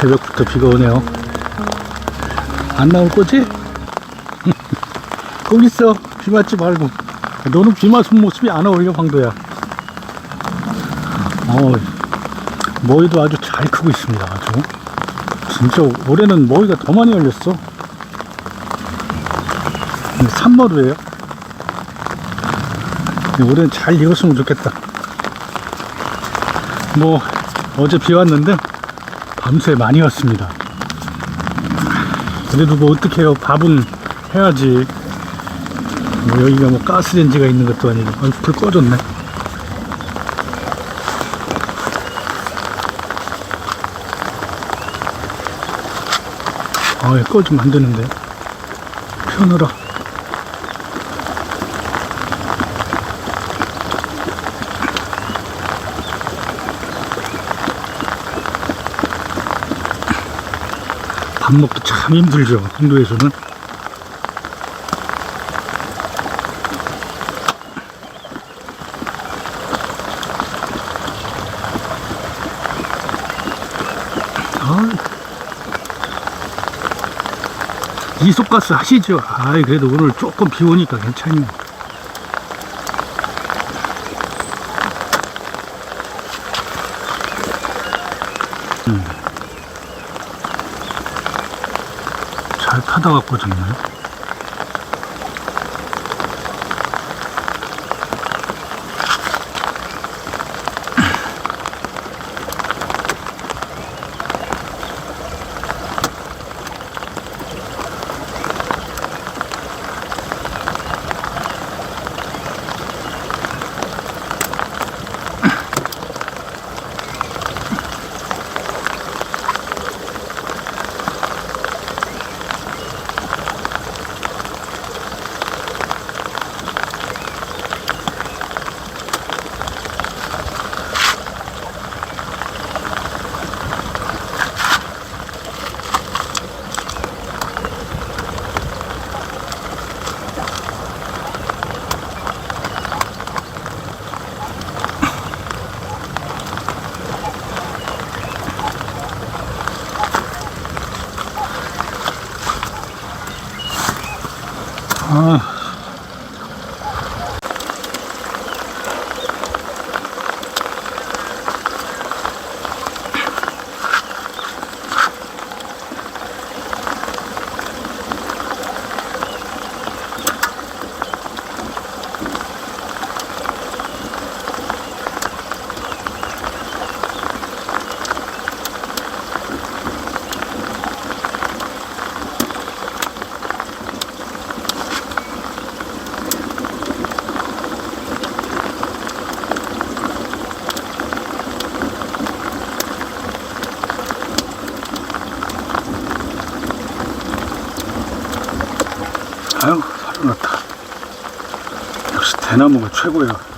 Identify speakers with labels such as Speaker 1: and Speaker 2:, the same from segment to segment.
Speaker 1: 새벽부터 비가 오네요. 안 나올 거지? 거기 있어. 비 맞지 말고. 너는 비 맞은 모습이 안 어울려, 황도야. 어, 머위도 아주 잘 크고 있습니다. 아주. 진짜 올해는 머위가 더 많이 열렸어. 산머루예요. 올해는 잘 익었으면 좋겠다. 뭐 어제 비 왔는데 밤새 많이 왔습니다. 그래도 뭐 어떡해요. 밥은 해야지. 뭐 여기가 뭐 가스렌지가 있는 것도 아니고. 아유, 불 꺼졌네. 아, 왜 꺼지면 안 되는데. 펴느라. 밥 먹기 참 힘들죠. 인도에서는. 아, 이속가스 하시죠. 아이, 그래도 오늘 조금 비 오니까 괜찮네요. 음. 잘 타다가 꽂았네. 아. 아유, 살아났다. 역시 대나무가 최고야.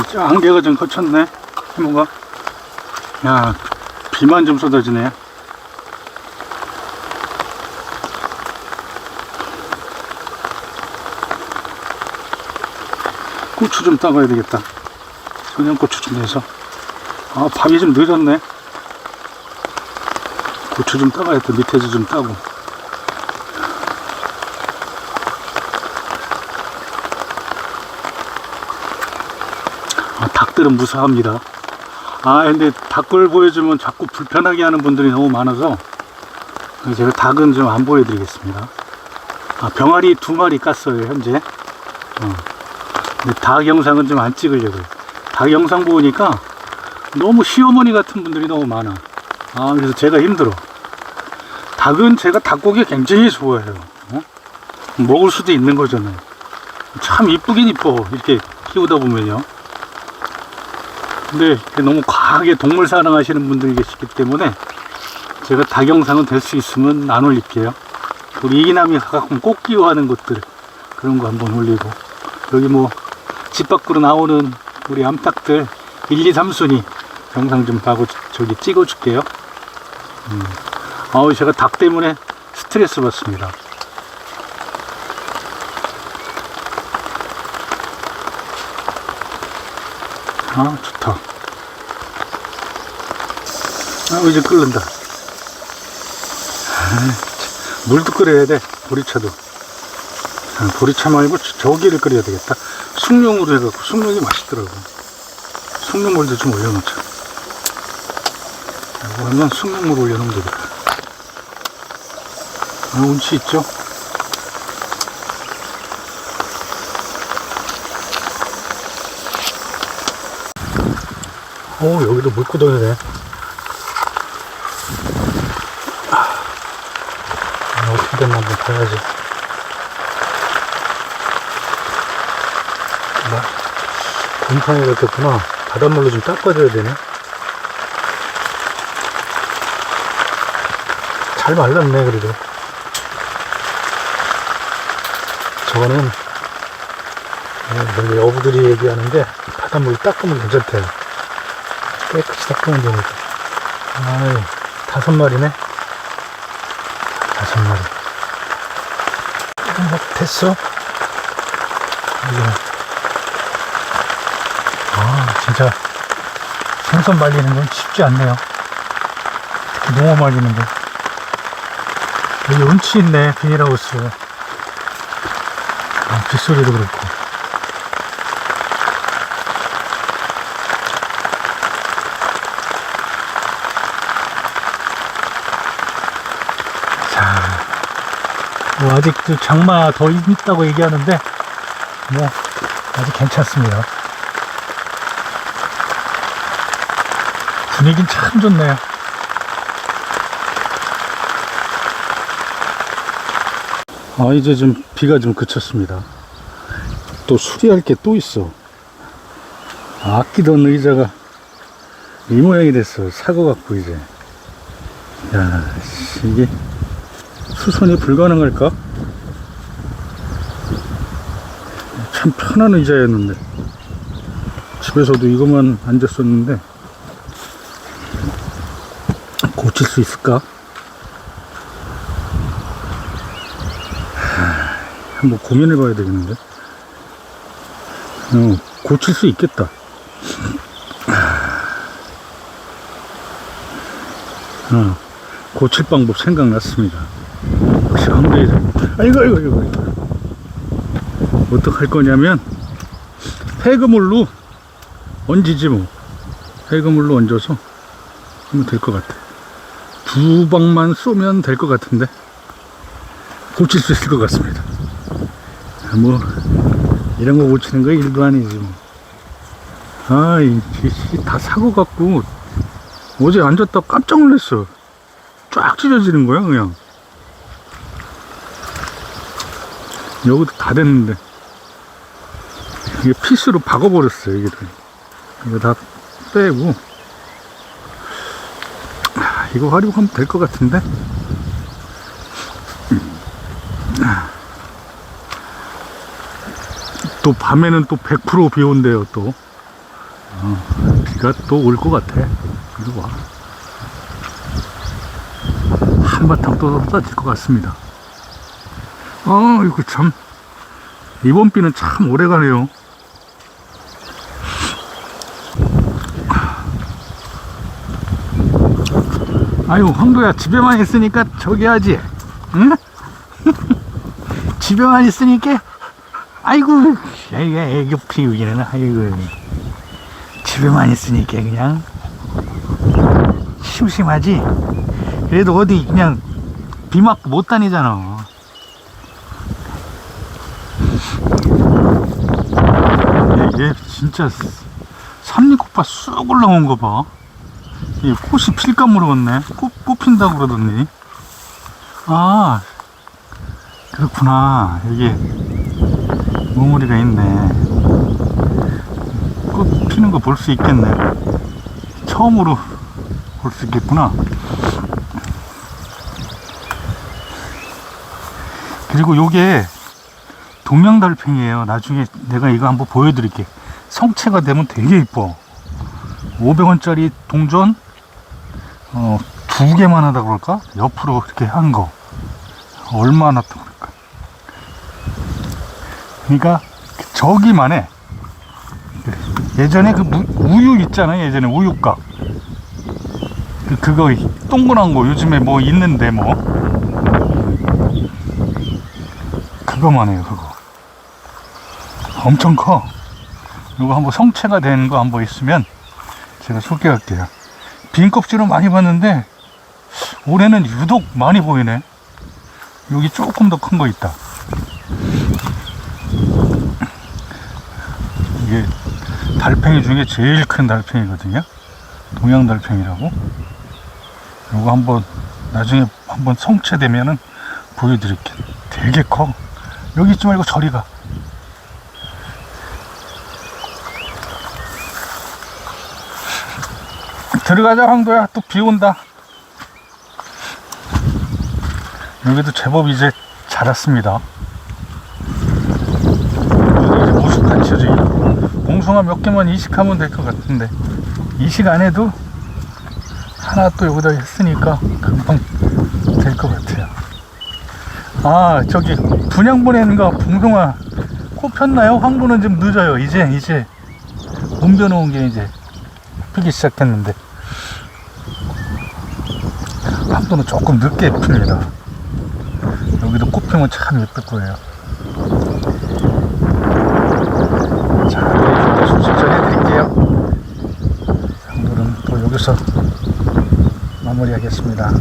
Speaker 1: 안개가 좀 거쳤네. 이모가. 야, 비만 좀 쏟아지네. 고추 좀 따가야 되겠다. 청양고추 좀 해서. 아, 밥이 좀 늦었네. 고추 좀 따가야 돼. 밑에서 좀 따고. 아, 닭들은 무사합니다. 아, 근데 닭을 보여주면 자꾸 불편하게 하는 분들이 너무 많아서 제가 닭은 좀 안 보여드리겠습니다. 아, 병아리 두 마리 깠어요, 현재. 어. 근데 닭 영상은 좀 안 찍으려고요. 닭 영상 보니까 너무 시어머니 같은 분들이 너무 많아. 아, 그래서 제가 힘들어. 닭은 제가 닭고기 굉장히 좋아해요. 어? 먹을 수도 있는 거잖아요. 참 이쁘긴 이뻐. 이렇게 키우다 보면요. 근데 너무 과하게 동물 사랑하시는 분들이 계시기 때문에 제가 닭 영상은 될 수 있으면 안 올릴게요. 우리 이기남이 가끔 꼭 끼워하는 것들 그런 거 한번 올리고 여기 뭐 집 밖으로 나오는 우리 암탉들 1, 2, 3순위 영상 좀 하고 저기 찍어줄게요. 음. 아우 제가 닭 때문에 스트레스 받습니다. 아 좋다. 아 이제 끓는다. 아, 물도 끓여야 돼 보리차도. 아, 보리차 말고 저- 저기를 끓여야 되겠다. 숭늉으로 해갖고 숭늉이 맛있더라고. 숭늉물도 좀 올려놓자. 그러면 숭늉물 올려놓으면 되겠다. 아, 운치 있죠? 오, 여기도 물구덩이네. 아, 어떻게 됐나 한번 봐야지. 나, 곰팡이가 됐구나. 바닷물로 좀 닦아줘야 되네. 잘 말랐네, 그래도. 저거는, 어, 여기 어부들이 얘기하는데, 바닷물 닦으면 괜찮대요. 깨끗이 닦으면 되니까. 아이, 다섯 마리네. 다섯 마리. 뭐, 됐어? 아, 진짜, 생선 말리는 건 쉽지 않네요. 특히 농어 말리는 거. 여기 운치 있네, 비닐하우스. 아, 빗소리도 그렇고. 아직도 장마 더 있다고 얘기하는데, 뭐, 아직 괜찮습니다. 분위긴 참 좋네요. 아, 이제 좀 비가 좀 그쳤습니다. 또 수리할 게 또 있어. 아끼던 의자가 이 모양이 됐어. 사고 갖고 이제. 야, 씨, 이게 수선이 불가능할까? 참 편한 의자였는데. 집에서도 이것만 앉았었는데. 고칠 수 있을까? 하, 한번 고민해 봐야 되겠는데. 어, 고칠 수 있겠다. 어, 고칠 방법 생각났습니다. 황대회장. 아이고, 아이고, 아이고. 어떡할 거냐면, 폐그물로 얹이지 뭐. 폐그물로 얹어서 하면 될 것 같아. 두 방만 쏘면 될 것 같은데, 고칠 수 있을 것 같습니다. 아, 뭐, 이런 거 고치는 거 일도 아니지 뭐. 아, 이, 이, 이, 다 사고 갖고, 어제 앉았다 깜짝 놀랐어. 쫙 찢어지는 거야, 그냥. 여기도 다 됐는데. 이게 피스로 박아버렸어요. 다. 이거 다 빼고. 아, 이거 활용하면 될 것 같은데. 또 밤에는 또 100%비 온대요, 또. 어, 비가 또 올 것 같아. 이리 와. 한바탕 또 쏟아질 것 같습니다. 아, 이거 참. 이번 비는 참 오래 가네요. 아유, 황도야, 집에만 있으니까 저기 하지. 응? 집에만 있으니까, 아이고, 애기, 애기 피우기는, 아이고. 집에만 있으니까 그냥 심심하지? 그래도 어디 그냥 비 맞고 못 다니잖아. 야, 얘 진짜 삼리꽃밭 쑥 올라온 거 봐. 이 꽃이 필까 모르겠네. 꽃, 꽃 핀다고 그러더니. 아, 그렇구나. 여기 무무리가 있네. 꽃 피는 거 볼 수 있겠네. 처음으로 볼 수 있겠구나. 그리고 요게 동양달팽이에요. 나중에 내가 이거 한번 보여드릴게. 성체가 되면 되게 이뻐. 500원짜리 동전 어, 두 개만 하다 그럴까? 옆으로 이렇게 한 거. 얼마나 또 그럴까? 그러니까 저기만 해. 예전에 그 무- 우유 있잖아요. 예전에 우유곽. 그, 그거 동그란 거 요즘에 뭐 있는데 뭐. 그거만 해요, 그거. 엄청 커. 이거 한번 성체가 된 거 한번 있으면 제가 소개할게요. 빈 껍질은 많이 봤는데 올해는 유독 많이 보이네. 여기 조금 더 큰 거 있다. 이게 달팽이 중에 제일 큰 달팽이거든요. 동양 달팽이라고. 이거 한번 나중에 한번 성체되면은 보여드릴게. 되게 커. 여기 있지 말고 저리 가. 들어가자 황도야. 또 비 온다. 여기도 제법 이제 자랐습니다. 여기 이제 무숙한 처지 봉숭아 몇 개만 이식하면 될 것 같은데. 이식 안 해도 하나 또 여기다 했으니까 금방 될 것 같아요. 아 저기 분양 보내는 거 봉숭아 꽃 폈나요? 황보는 좀 늦어요. 이제 이제. 옮겨놓은 게 이제 피기 시작했는데 황도는 조금 늦게 핍니다. 여기도 꽃 피면 참 예쁠 거예요. 자 이제 소식 전해드릴게요. 황도는 또 여기서 마무리하겠습니다